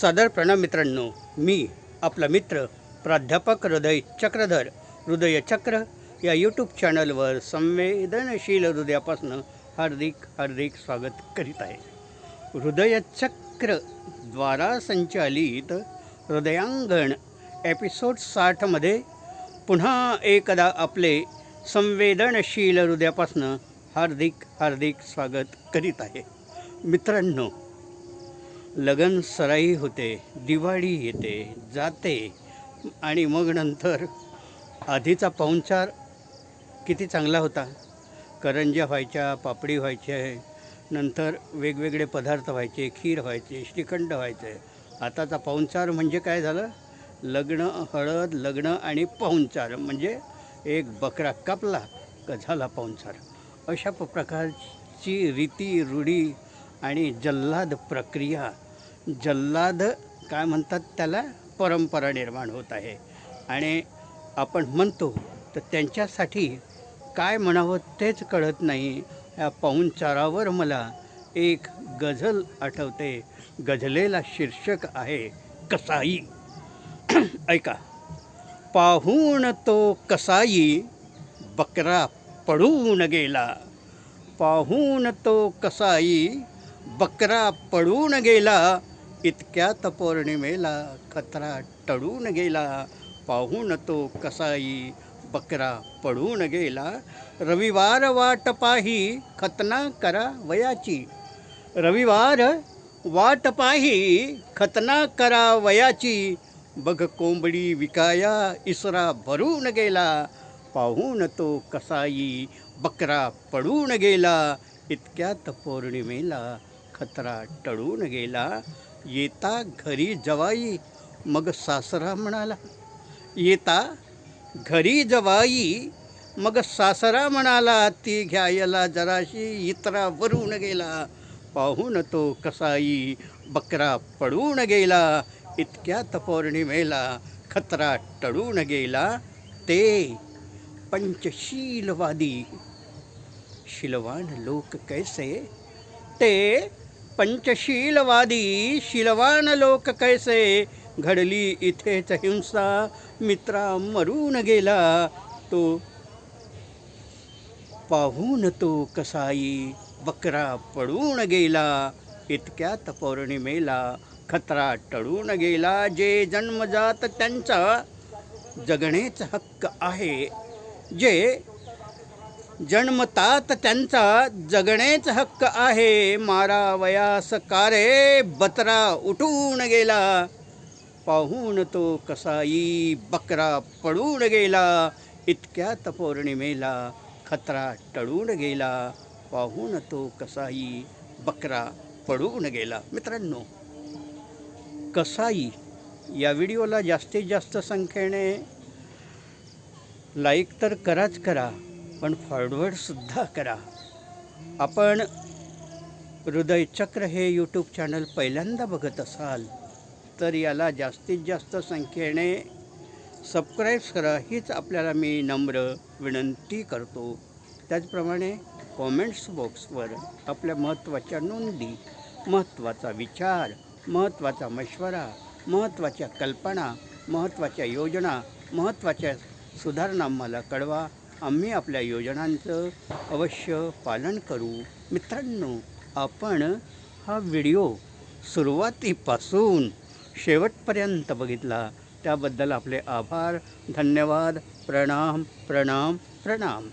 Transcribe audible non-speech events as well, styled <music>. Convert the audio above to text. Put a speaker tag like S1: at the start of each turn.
S1: सादर प्रणाम मित्रांनो मी आपला मित्र प्राध्यापक हृदय चक्रधर हृदय चक्र या यूट्यूब चॅनलवर संवेदनशील हृदयापासून हार्दिक हार्दिक स्वागत करीत आहे. हृदयचक्र द्वारा संचालित हृदयांगण एपिसोड साठमध्ये पुन्हा एकदा आपले संवेदनशील हृदयापासून हार्दिक हार्दिक स्वागत करीत आहे. मित्रांनो लगन सराई होते दिवाळी येते जाते आणि मग नंतर आधीचा पाहुणचार किती चांगला होता. करंज्या व्हायच्या पापडी व्हायच्या नंतर वेगवेगळे पदार्थ व्हायचे खीर व्हायचे श्रीखंड व्हायचे. आताचा पाहुणचार म्हणजे काय झालं? लग्न हळद लग्न आणि पाहुणचार म्हणजे एक बकरा कापला का झाला पाहुणचार. अशा प- प्रकारची रीती रूढी आणि जल्लाद प्रक्रिया जल्लाद काय म्हणतात त्याला परंपरा निर्माण होत आहे. आणि आपण म्हणतो तर त्यांच्यासाठी काय म्हणावं तेच कळत नाही. या पाहुणचारावर मला एक गझल आठवते. गझलेला शीर्षक आहे कसाई. <clears throat> ऐका. पाहून तो कसाई बकरा पडून गेला. पाहून तो कसाई बकरा पडून गेला. इतक्या पौर्णिमेला खतरा टळून गेला पाहून तो कसाई बकरा पडून गेला. रविवार वाट पाही खतना करा वयाची. रविवार वाट पाही खतना करा वयाची. बघ कोंबडी विकाया इसरा भरून गेला. पाहून तो कसाई बकरा पडून गेला. इतक्यात पौर्णिमेला खतरा टळून गेला. येता घरी जवाई. मग सासरा म्हणाला येता घरी जवाई. मग सासरा म्हणाला ती घ्यायला जराशी इतरा वरून गेला. पाहून तो कसाई बकरा पडून गेला. इतक्यात पौर्णिमेला खतरा टळून गेला ते. पंचशीलवादी. शिलवान लोक कैसे? ते पंचशीलवादी शिलवान लोक कैसे? घडली इथेच हिंसा. मित्रा मरून गेला तो. पाहून तो कसाई बकरा पडून गेला. इतक्यात पौर्णिमेला खतरा टळून गेला. जे जन्मजात त्यांचा जगणेच हक्क आहे. जे जन्मतात त्यांचा जगणेच हक्क आहे. मारावयास कारे बतरा उठून गेला. पाहून तो कसाई बकरा पडून गेला. इतक्यात पौर्णिमेला खतरा टळून गेला. पाहून तो कसाई बकरा पडून गेला. मित्रांनो कसाई या व्हिडिओला जास्तीत जास्त संख्येने लाईक तर कराच करा. पण फॉरवर्डसुद्धा करा. आपण हृदयचक्र हे यूट्यूब चॅनल पहिल्यांदा बघत असाल तर याला जास्तीत जास्त संख्येने सबस्क्राईब करा हीच आपल्याला मी नम्र विनंती करतो. त्याचप्रमाणे कॉमेंट्स बॉक्सवर आपल्या महत्त्वाच्या नोंदी महत्त्वाचा विचार महत्त्वाचा मशवरा महत्त्वाच्या कल्पना महत्त्वाच्या योजना महत्त्वाच्या सुधारणा मला कळवा. आम्ही आपल्या योजनांचं अवश्य पालन करू. मित्रांनो आपण हा व्हिडिओ सुरुवातीपासून शेवटपर्यंत बघितला. त्याबद्दल आपले आभार धन्यवाद प्रणाम प्रणाम प्रणाम.